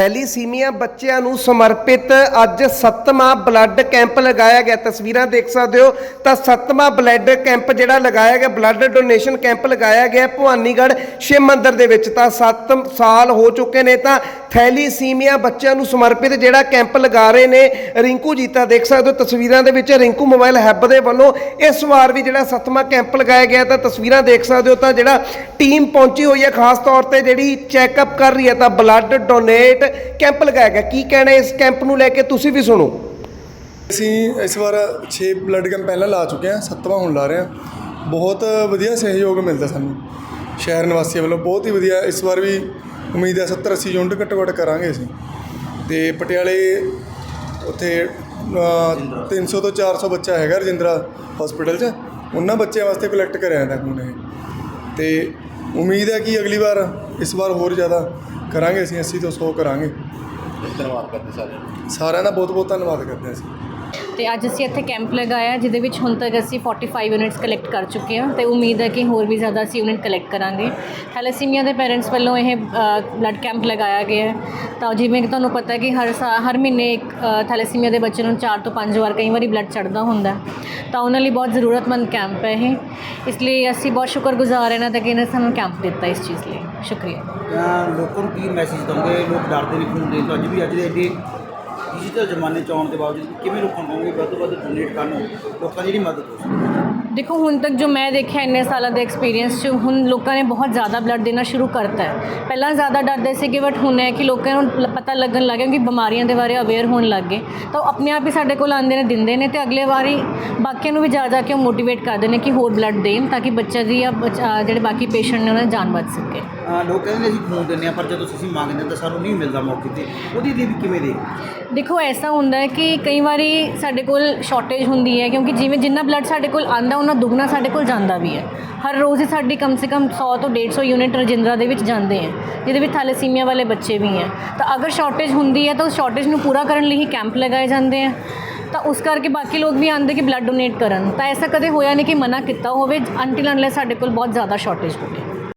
Thalassaemia ਬੱਚਿਆਂ ਨੂੰ ਸਮਰਪਿਤ ਅੱਜ 7ਵਾਂ ਬਲੱਡ ਕੈਂਪ ਲਗਾਇਆ ਗਿਆ। ਤਸਵੀਰਾਂ ਦੇਖ ਸਕਦੇ ਹੋ। ਤਾਂ 7ਵਾਂ ਬਲੱਡ ਕੈਂਪ ਜਿਹੜਾ ਲਗਾਇਆ ਗਿਆ, ਬਲੱਡ ਡੋਨੇਸ਼ਨ ਕੈਂਪ ਲਗਾਇਆ ਗਿਆ ਭਵਾਨੀਗੜ੍ਹ ਸ਼ਿਵ ਮੰਦਿਰ ਦੇ ਵਿੱਚ। ਤਾਂ 7 ਸਾਲ ਹੋ ਚੁੱਕੇ ਨੇ ਤਾਂ ਥੈਲੀਸੀਮੀਆ ਬੱਚਿਆਂ ਨੂੰ ਸਮਰਪਿਤ ਜਿਹੜਾ ਕੈਂਪ ਲਗਾ ਰਹੇ ਨੇ, ਰਿੰਕੂ ਜੀਤਾ ਦੇਖ ਸਕਦੇ ਹੋ ਤਸਵੀਰਾਂ ਦੇ ਵਿੱਚ। ਰਿੰਕੂ ਮੋਬਾਈਲ ਹੈਬ ਦੇ ਵੱਲੋਂ ਇਸ ਵਾਰ ਵੀ ਜਿਹੜਾ 7ਵਾਂ ਕੈਂਪ ਲਗਾਇਆ ਗਿਆ ਤਾਂ ਤਸਵੀਰਾਂ ਦੇਖ ਸਕਦੇ ਹੋ ਤਾਂ ਜਿਹੜਾ ਟੀਮ ਪਹੁੰਚੀ ਹੋਈ ਹੈ, ਖਾਸ ਤੌਰ ਤੇ ਜਿਹੜੀ ਚੈੱਕਅਪ ਕਰ ਰਹੀ ਹੈ ਤਾਂ ਬਲੱਡ ਡੋਨੇਟ ਕੈਂਪ ਲਗਾਇਆ ਗਿਆ। ਕੀ ਕਹਿਣਾ ਇਸ ਕੈਂਪ ਨੂੰ ਲੈ ਕੇ ਤੁਸੀਂ ਵੀ ਸੁਣੋ। ਅਸੀਂ ਇਸ ਵਾਰ 6 ਬਲੱਡ ਕੈਂਪ ਪਹਿਲਾਂ ਲਾ ਚੁੱਕੇ ਹਾਂ ਸੱਤਵਾਂ ਹੁਣ ਲਾ ਰਹੇ ਹਾਂ। ਬਹੁਤ ਵਧੀਆ ਸਹਿਯੋਗ ਮਿਲਦਾ ਸਾਨੂੰ। ਸ਼ਹਿਰ ਨਿਵਾਸੀਆਂ ਵੱਲੋਂ ਬਹੁਤ ਹੀ ਵਧੀਆ। ਇਸ ਵਾਰ ਵੀ ਉਮੀਦ ਹੈ 70 80 ਯੂਨਿਟ ਘੱਟੋ ਘੱਟ ਕਰਾਂਗੇ ਅਸੀਂ। ਤੇ ਪਟਿਆਲੇ ਉੱਥੇ ਅ, 300 ਤੋਂ 400 ਬੱਚਾ ਹੈਗਾ ਰਜਿੰਦਰਾ ਹਸਪੀਟਲ 'ਚ। ਉਹਨਾਂ ਬੱਚਿਆਂ ਵਾਸਤੇ ਕਲੈਕਟ ਕਰਿਆ ਜਾਂਦਾ ਖੂਨ ਇਹ। ਤੇ ਉਮੀਦ ਹੈ ਕਿ ਅਗਲੀ ਵਾਰ ਇਸ ਵਾਰ ਹੋਰ ਜ਼ਿਆਦਾ ਕਰਾਂਗੇ ਅਸੀਂ 80 ਤੋਂ 100 ਕਰਾਂਗੇ। ਧੰਨਵਾਦ ਕਰਦੇ ਸਾਰੇ ਸਾਰਿਆਂ ਦਾ ਬਹੁਤ ਬਹੁਤ ਧੰਨਵਾਦ ਕਰਦੇ ਹਾਂ ਅਸੀਂ। ਤੇ ਅੱਜ ਅਸੀਂ ਇੱਥੇ ਕੈਂਪ ਲਗਾਇਆ, ਜਿਹਦੇ ਵਿੱਚ ਹੁਣ ਤੱਕ ਅਸੀਂ 45 ਯੂਨਿਟਸ ਕਲੈਕਟ ਕਰ ਚੁੱਕੇ ਹਾਂ ਤੇ ਉਮੀਦ ਹੈ ਕਿ ਹੋਰ ਵੀ ਜ਼ਿਆਦਾ ਅਸੀਂ ਯੂਨਿਟ ਕਲੈਕਟ ਕਰਾਂਗੇ। ਥੈਲੇਸੀਮੀਆ ਦੇ ਪੇਰੈਂਟਸ ਵੱਲੋਂ ਇਹ ਬਲੱਡ ਕੈਂਪ ਲਗਾਇਆ ਗਿਆ ਹੈ। ਤਾਂ ਜਿਵੇਂ ਕਿ ਤੁਹਾਨੂੰ ਪਤਾ ਹੈ ਕਿ ਹਰ ਸਾ, ਹਰ ਮਹੀਨੇ ਇੱਕ ਥੈਲੇਸੀਮੀਆ ਦੇ ਬੱਚੇ ਨੂੰ 4 ਤੋਂ 5 ਵਾਰ ਕਈ ਵਾਰੀ ਬਲੱਡ ਚੜਦਾ ਹੁੰਦਾ ਤਾਂ ਉਹਨਾਂ ਲਈ ਬਹੁਤ ਜ਼ਰੂਰਤਮੰਦ ਕੈਂਪ ਹੈ ਇਹ। ਇਸ ਲਈ ਅਸੀਂ ਬਹੁਤ ਸ਼ੁਕਰਗੁਜ਼ਾਰ ਹਾਂ ਇਹਨਾਂ ਦਾ ਕਿ ਇਹਨਾਂ ਨੇ ਸਾਨੂੰ ਕੈਂਪ ਦਿੱਤਾ ਇਸ ਚੀਜ਼ ਲਈ। ਸ਼ੁਕਰੀਆ। ਲੋਕਾਂ ਨੂੰ ਕੀ ਮੈਸੇਜ ਦਵਾਂਗੇ? ਲੋਕ ਡਰਦੇ ਨੇ ਖੂਨ ਦੇਣ ਤੋਂ ਅੱਜ ਵੀ ਅੱਜ ਦੇ ਐਡੇ ਡਿਜੀਟਲ ਜ਼ਮਾਨੇ ਚ ਆਉਣ ਦੇ ਬਾਵਜੂਦ ਕਿਵੇਂ ਲੋਕਾਂ ਨੂੰ ਵੱਧ ਤੋਂ ਵੱਧ ਡੋਨੇਟ ਕਰਨ ਲੋਕਾਂ ਦੀ ਜਿਹੜੀ ਮਦਦ ਹੋ ਸਕੇ ਦੇਖੋ, ਹੁਣ ਤੱਕ ਜੋ ਮੈਂ ਦੇਖਿਆ ਇੰਨੇ ਸਾਲਾਂ ਦੇ ਐਕਸਪੀਰੀਅੰਸ 'ਚ, ਹੁਣ ਲੋਕਾਂ ਨੇ ਬਹੁਤ ਜ਼ਿਆਦਾ ਬਲੱਡ ਦੇਣਾ ਸ਼ੁਰੂ ਕਰਤਾ ਹੈ। ਪਹਿਲਾਂ ਜ਼ਿਆਦਾ ਡਰਦੇ ਸੀਗੇ ਬਟ ਹੁਣ ਹੈ ਕਿ ਲੋਕਾਂ ਨੂੰ ਪਤਾ ਲੱਗਣ ਲੱਗ ਗਿਆ ਕਿ ਬਿਮਾਰੀਆਂ ਦੇ ਬਾਰੇ ਅਵੇਅਰ ਹੋਣ ਲੱਗ ਗਏ। ਤਾਂ ਉਹ ਆਪਣੇ ਆਪ ਹੀ ਸਾਡੇ ਕੋਲ ਆਉਂਦੇ ਨੇ, ਦਿੰਦੇ ਨੇ ਤੇ ਅਗਲੇ ਵਾਰੀ ਬਾਕੀਆਂ ਨੂੰ ਵੀ ਜਾ ਜਾ ਕੇ ਉਹ ਮੋਟੀਵੇਟ ਕਰਦੇ ਨੇ ਕਿ ਹੋਰ ਬਲੱਡ ਦੇਣ ਤਾਂ ਕਿ ਬੱਚਾ ਦੀ ਜਾਂ ਬੱਚਾ- ਜਿਹੜੇ ਬਾਕੀ ਪੇਸ਼ੈਂਟ ਨੇ, ਉਹਨਾਂ ਦੀ ਜਾਨ ਬਚ ਸਕੇ। ਲੋਕ ਕਹਿੰਦੇ ਨੇ ਅਸੀਂ ਖੂਨ ਦਿੰਦੇ ਹਾਂ, ਪਰ ਜਦੋਂ ਅਸੀਂ ਮੰਗਦੇ ਤਾਂ ਸਾਨੂੰ ਨਹੀਂ ਮਿਲਦਾ ਮੌਕੇ ਤੇ। ਉਹਦੀ ਲਈ ਵੀ ਕਿਵੇਂ ਦੇ ਦੇਖੋ, ਐਸਾ ਹੁੰਦਾ ਹੈ ਕਿ ਕਈ ਵਾਰੀ ਸਾਡੇ ਕੋਲ ਸ਼ਾਰਟੇਜ ਹੁੰਦੀ ਹੈ, ਕਿਉਂਕਿ ਜਿਵੇਂ ਜਿੰਨਾ ਬਲੱਡ ਸਾਡੇ ਕੋਲ ਆਂਦਾ ਉਹਨਾਂ ਦੁੱਗਣਾ ਸਾਡੇ ਕੋਲ ਜਾਂਦਾ ਵੀ ਹੈ। ਹਰ ਰੋਜ਼ ਹੀ ਸਾਡੀ ਕਮ ਸੇ ਕਮ 100 ਤੋਂ 150 ਯੂਨਿਟ ਰਜਿੰਦਰਾ ਦੇ ਵਿੱਚ ਜਾਂਦੇ ਹੈ, ਜਿਹਦੇ ਵਿੱਚ ਥੈਲੇਸੀਮੀਆ ਵਾਲੇ ਬੱਚੇ ਵੀ ਹੈ। ਤਾਂ ਅਗਰ ਸ਼ਾਰਟੇਜ ਹੁੰਦੀ ਹੈ, ਤਾਂ ਉਸ ਸ਼ਾਰਟੇਜ ਨੂੰ ਪੂਰਾ ਕਰਨ ਲਈ ਹੀ ਕੈਂਪ ਲਗਾਏ ਜਾਂਦੇ ਹੈ। ਤਾਂ ਉਸ ਕਰਕੇ ਬਾਕੀ ਲੋਕ ਵੀ ਆਉਂਦੇ ਕਿ ਬਲੱਡ ਡੋਨੇਟ ਕਰਨ। ਤਾਂ ਐਸਾ ਕਦੇ ਹੋਇਆ ਨਹੀਂ ਕਿ ਮਨਾ ਕੀਤਾ ਹੋਵੇ ਅੰਟਿਲ ਅਨਲੈਸ ਸਾਡੇ ਕੋਲ ਬਹੁਤ ਜ਼ਿਆਦਾ ਸ਼ਾਰਟੇਜ ਹੋਵੇ।